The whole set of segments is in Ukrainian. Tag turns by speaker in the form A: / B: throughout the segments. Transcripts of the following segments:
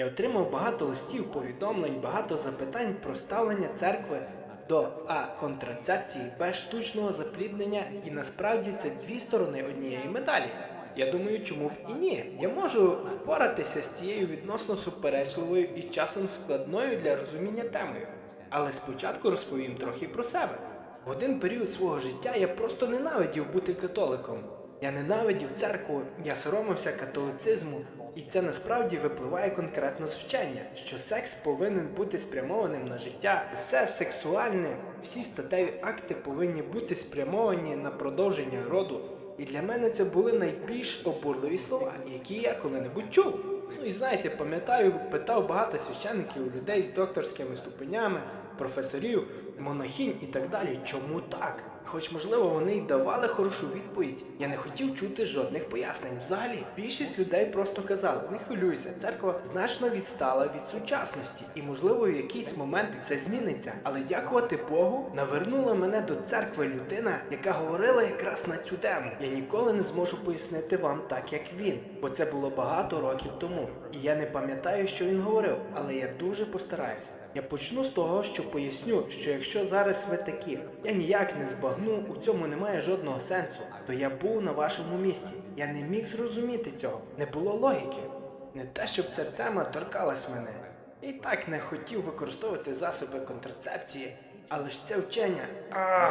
A: Я отримав багато листів, повідомлень, багато запитань про ставлення церкви до А контрацепції Б штучного запліднення, і насправді це дві сторони однієї медалі. Я думаю, чому б і ні. Я можу впоратися з цією відносно суперечливою і часом складною для розуміння темою. Але спочатку розповім трохи про себе. В один період свого життя я просто ненавидів бути католиком. Я ненавидів церкву, я соромився католицизму, і це насправді випливає конкретно з вчення, що секс повинен бути спрямованим на життя. Все сексуальне, всі статеві акти повинні бути спрямовані на продовження роду. І для мене це були найбільш обурливі слова, які я коли-небудь чув. Ну і знаєте, пам'ятаю, питав багато священників, людей з докторськими ступенями, професорів, монахінь і так далі. Чому так? Хоч, можливо, вони й давали хорошу відповідь. Я не хотів чути жодних пояснень. Взагалі, більшість людей просто казали: не хвилюйся, церква значно відстала від сучасності, і, можливо, в якийсь момент все зміниться. Але дякувати Богу, навернула мене до церкви людина, яка говорила якраз на цю тему. Я ніколи не зможу пояснити вам так, як він, бо це було багато років тому. І я не пам'ятаю, що він говорив, але я дуже постараюся. Я почну з того, що поясню, що якщо зараз ви такі, я ніяк не збагну, у цьому немає жодного сенсу, то я був на вашому місці. Я не міг зрозуміти цього, не було логіки. Не те, щоб ця тема торкалась мене. І так не хотів використовувати засоби контрацепції, але ж це вчення. А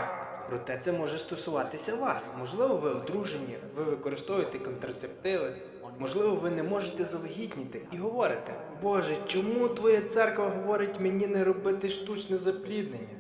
A: проте це може стосуватися вас. Можливо, ви одружені, ви використовуєте контрацептиви. Можливо, ви не можете завагітніти і говорите: Боже, чому твоя церква говорить мені не робити штучне запліднення?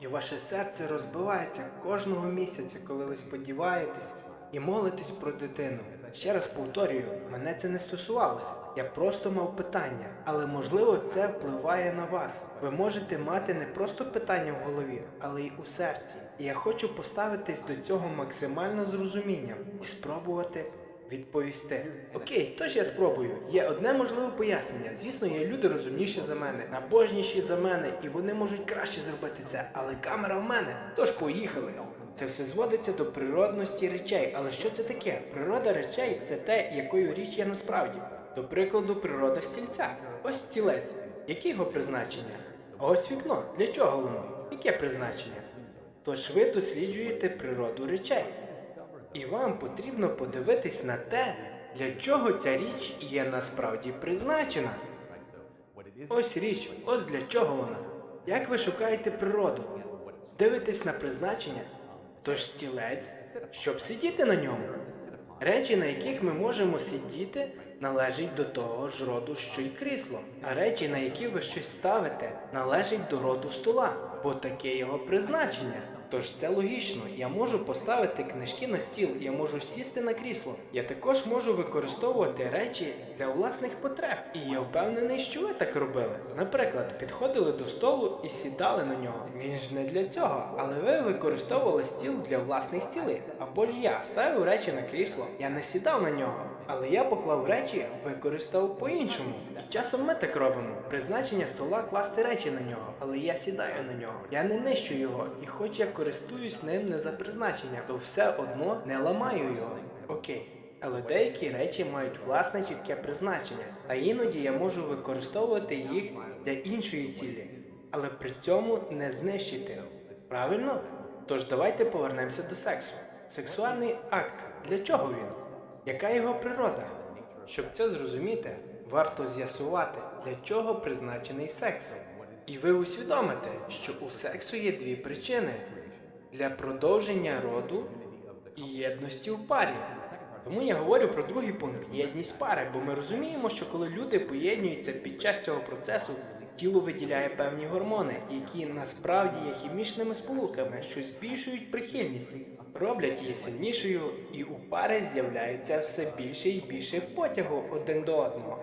A: І ваше серце розбивається кожного місяця, коли ви сподіваєтесь і молитесь про дитину. Ще раз повторюю, мене це не стосувалося. Я просто мав питання, але можливо це впливає на вас. Ви можете мати не просто питання в голові, але й у серці. І я хочу поставитись до цього максимально з розумінням і спробувати відповісти. Окей, тож я спробую. Є одне можливе пояснення. Звісно, є люди розумніші за мене, набожніші за мене, і вони можуть краще зробити це, але камера в мене. Тож поїхали. Це все зводиться до природності речей. Але що це таке? Природа речей це те, якою річ є насправді. До прикладу, природа стільця. Ось стілець. Яке його призначення? А ось вікно. Для чого воно? Яке призначення? Тож ви досліджуєте природу речей. І вам потрібно подивитись на те, для чого ця річ є насправді призначена. Ось річ, ось для чого вона. Як ви шукаєте природу? Дивитесь на призначення? Тож стілець, щоб сидіти на ньому. Речі, на яких ми можемо сидіти, належать до того ж роду, що й крісло. А речі, на які ви щось ставите, належать до роду стола, бо таке його призначення. Тож це логічно. Я можу поставити книжки на стіл, я можу сісти на крісло. Я також можу використовувати речі для власних потреб. І я впевнений, що ви так робили. Наприклад, підходили до столу і сідали на нього. Він ж не для цього, але ви використовували стіл для власних цілей. Або ж я ставив речі на крісло. Я не сідав на нього. Але я поклав речі, використав по-іншому. І часом ми так робимо. Призначення стола класти речі на нього, але я сідаю на нього. Я не нищу його, і хоч я користуюсь ним не за призначення, то все одно не ламаю його. Окей. Але деякі речі мають власне чітке призначення, а іноді я можу використовувати їх для іншої цілі, але при цьому не знищити. Правильно? Тож давайте повернемося до сексу. Сексуальний акт для чого він? Яка його природа? Щоб це зрозуміти, варто з'ясувати, для чого призначений секс. І ви усвідомите, що у сексу є дві причини: для продовження роду і єдності в парі. Тому я говорю про другий пункт єдність пари, бо ми розуміємо, що коли люди поєднуються під час цього процесу, тіло виділяє певні гормони, які насправді є хімічними сполуками, що збільшують прихильність, роблять її сильнішою, і у пари з'являється все більше і більше потягу один до одного.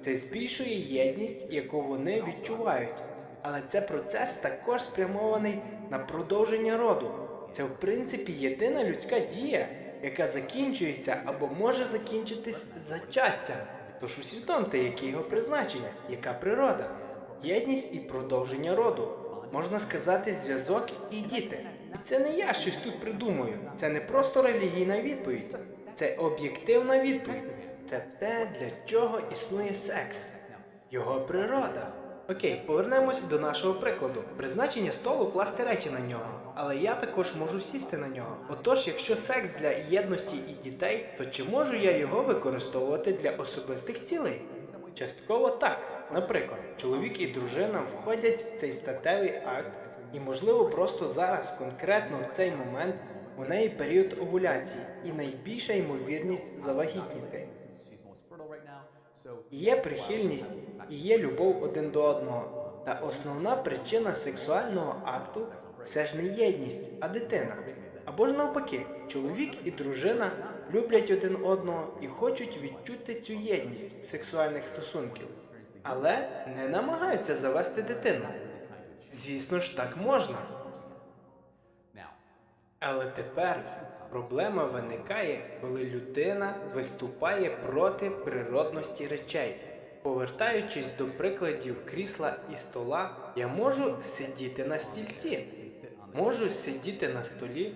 A: Це збільшує єдність, яку вони відчувають. Але це процес також спрямований на продовження роду. Це в принципі єдина людська дія, яка закінчується або може закінчитись зачаттям. Тож усвідомте, яке його призначення, яка природа, єдність і продовження роду. Можна сказати, зв'язок і діти. І це не я щось тут придумую. Це не просто релігійна відповідь, це об'єктивна відповідь. Це те, для чого існує секс. його природа. Окей, повернемось до нашого прикладу. Призначення столу класти речі на нього, але я також можу сісти на нього. Отож, якщо секс для єдності і дітей, то чи можу я його використовувати для особистих цілей? Частково так. Наприклад, чоловік і дружина входять в цей статевий акт, і можливо просто зараз, конкретно в цей момент, у неї період овуляції і найбільша ймовірність завагітніти. Є прихильність, і є любов один до одного. Та основна причина сексуального акту все ж не єдність, а дитина. Або ж навпаки, чоловік і дружина люблять один одного і хочуть відчути цю єдність сексуальних стосунків, але не намагаються завести дитину. Звісно ж, так можна. Але тепер проблема виникає, коли людина виступає проти природності речей. Повертаючись до прикладів крісла і стола, я можу сидіти на стільці, можу сидіти на столі.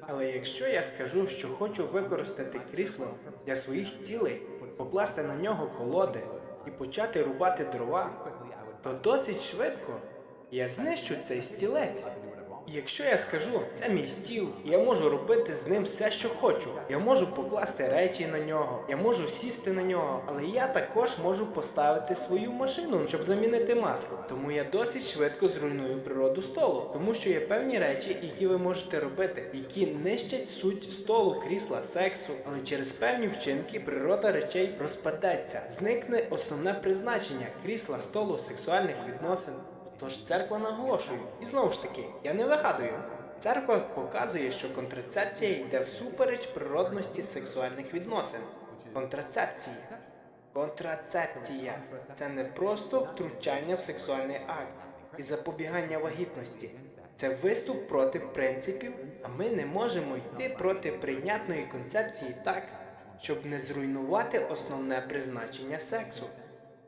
A: Але якщо я скажу, що хочу використати крісло для своїх цілей, покласти на нього колоди і почати рубати дрова, то досить швидко я знищу цей стілець. Якщо я скажу, це мій стіл, я можу робити з ним все, що хочу. Я можу покласти речі на нього, я можу сісти на нього, але я також можу поставити свою машину, щоб замінити масло. Тому я досить швидко зруйную природу столу, тому що є певні речі, які ви можете робити, які нищать суть столу, крісла, сексу, але через певні вчинки природа речей розпадеться, зникне основне призначення крісла, столу, сексуальних відносин. Тож церква наголошує, і знову ж таки, я не вигадую. Церква показує, що контрацепція йде всупереч природності сексуальних відносин. Контрацепції. Контрацепція це не просто втручання в сексуальний акт і запобігання вагітності. Це виступ проти принципів, а ми не можемо йти проти прийнятної концепції так, щоб не зруйнувати основне призначення сексу.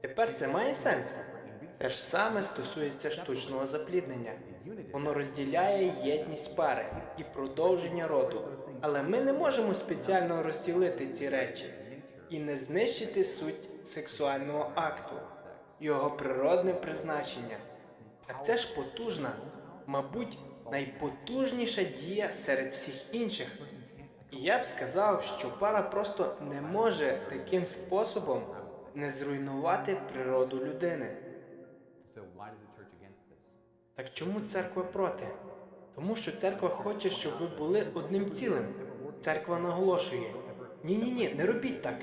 A: Тепер це має сенс. Те ж саме стосується штучного запліднення. Воно розділяє єдність пари і продовження роду. Але ми не можемо спеціально розділити ці речі і не знищити суть сексуального акту, його природне призначення. А це ж потужна, мабуть, найпотужніша дія серед всіх інших. І я б сказав, що пара просто не може таким способом не зруйнувати природу людини. Так чому церква проти? Тому що церква хоче, щоб ви були одним цілим. Церква наголошує: ні, ні, ні, не робіть так.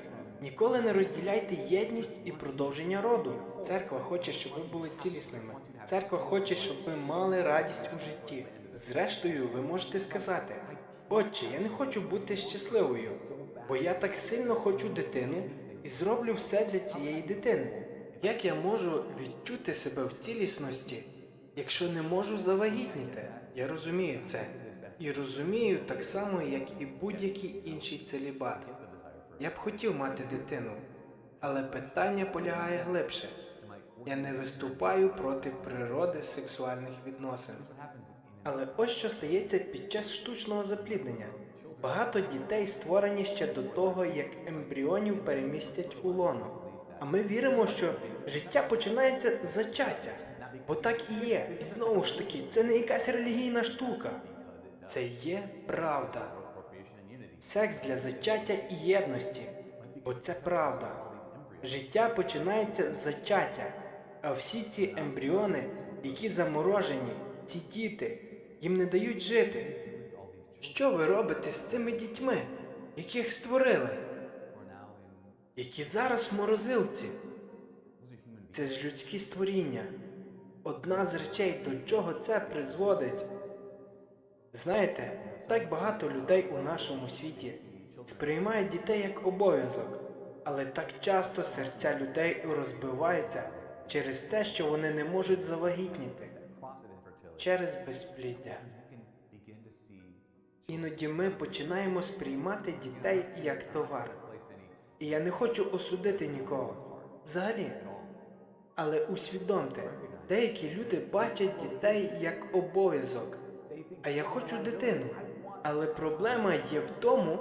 A: Ніколи не розділяйте єдність і продовження роду. Церква хоче, щоб ви були цілісними. Церква хоче, щоб ви мали радість у житті. Зрештою, ви можете сказати: Отче, я не хочу бути щасливою, бо я так сильно хочу дитину і зроблю все для цієї дитини. Як я можу відчути себе в цілісності, якщо не можу завагітніти? Я розумію це. І розумію так само, як і будь-який інший целібат. Я б хотів мати дитину, але питання полягає глибше. Я не виступаю проти природи сексуальних відносин. Але ось що стається під час штучного запліднення. Багато дітей створені ще до того, як ембріонів перемістять у лоно. А ми віримо, що життя починається з зачаття. Бо так і є. І знову ж таки, це не якась релігійна штука. Це є правда. Секс для зачаття і єдності. Бо це правда. Життя починається з зачаття, а всі ці ембріони, які заморожені, ці діти, їм не дають жити. Що ви робите з цими дітьми, яких створили, які зараз в морозилці? Це ж людські створіння. Одна з речей, до чого це призводить. Знаєте, так багато людей у нашому світі сприймають дітей як обов'язок, але так часто серця людей розбиваються через те, що вони не можуть завагітніти через безпліддя. Іноді ми починаємо сприймати дітей як товар. І я не хочу осудити нікого взагалі. Але усвідомте, деякі люди бачать дітей як обов'язок. А я хочу дитину. Але проблема є в тому,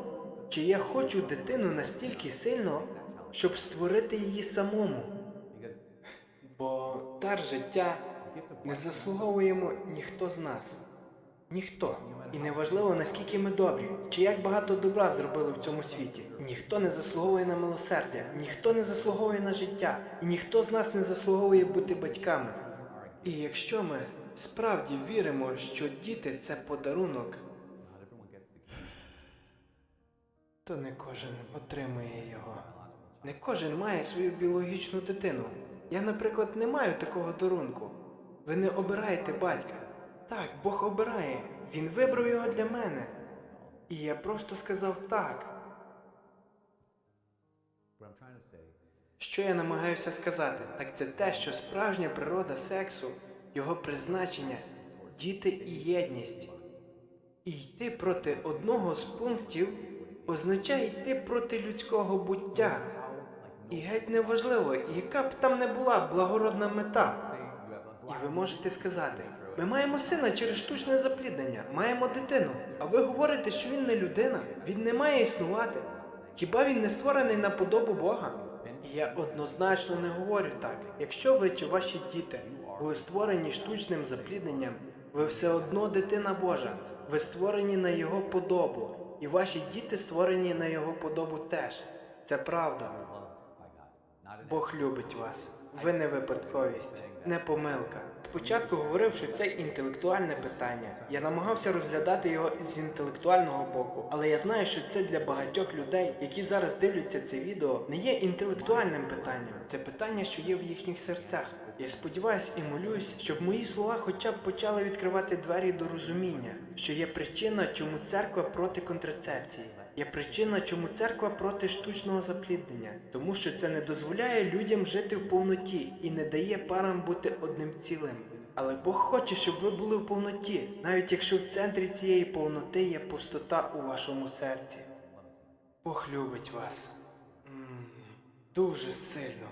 A: чи я хочу дитину настільки сильно, щоб створити її самому. дар життя не заслуговуємо ніхто з нас. Ніхто. І неважливо, наскільки ми добрі, чи як багато добра зробили в цьому світі. Ніхто не заслуговує на милосердя, ніхто не заслуговує на життя, і ніхто з нас не заслуговує бути батьками. І якщо ми справді віримо, що діти це подарунок, то не кожен отримує його. Не кожен має свою біологічну дитину. Я, наприклад, не маю такого дарунку. Ви не обираєте батька. Так, Бог обирає. Він вибрав його для мене. І я просто сказав так. Що я намагаюся сказати, так це те, що справжня природа сексу, його призначення, діти і єдність. І йти проти одного з пунктів означає йти проти людського буття. І геть неважливо, яка б там не була благородна мета. І ви можете сказати, ми маємо сина через штучне запліднення, маємо дитину. А ви говорите, що він не людина, він не має існувати. Хіба він не створений на подобу Бога? Я однозначно не говорю так. Якщо ви чи ваші діти були створені штучним заплідненням, ви все одно дитина Божа. Ви створені на його подобу, і ваші діти створені на його подобу теж. Це правда. Бог любить вас. Ви не випадковість, не помилка. Спочатку говорив, що це інтелектуальне питання. Я намагався розглядати його з інтелектуального боку, але я знаю, що це для багатьох людей, які зараз дивляться це відео, не є інтелектуальним питанням. Це питання, що є в їхніх серцях. Я сподіваюся і молюсь, щоб мої слова хоча б почали відкривати двері до розуміння, що є причина, чому церква проти контрацепції. Є причина, чому церква проти штучного запліднення, тому що це не дозволяє людям жити в повноті і не дає парам бути одним цілим. Але Бог хоче, щоб ви були в повноті, навіть якщо в центрі цієї повноти є пустота у вашому серці. Бог любить вас дуже сильно.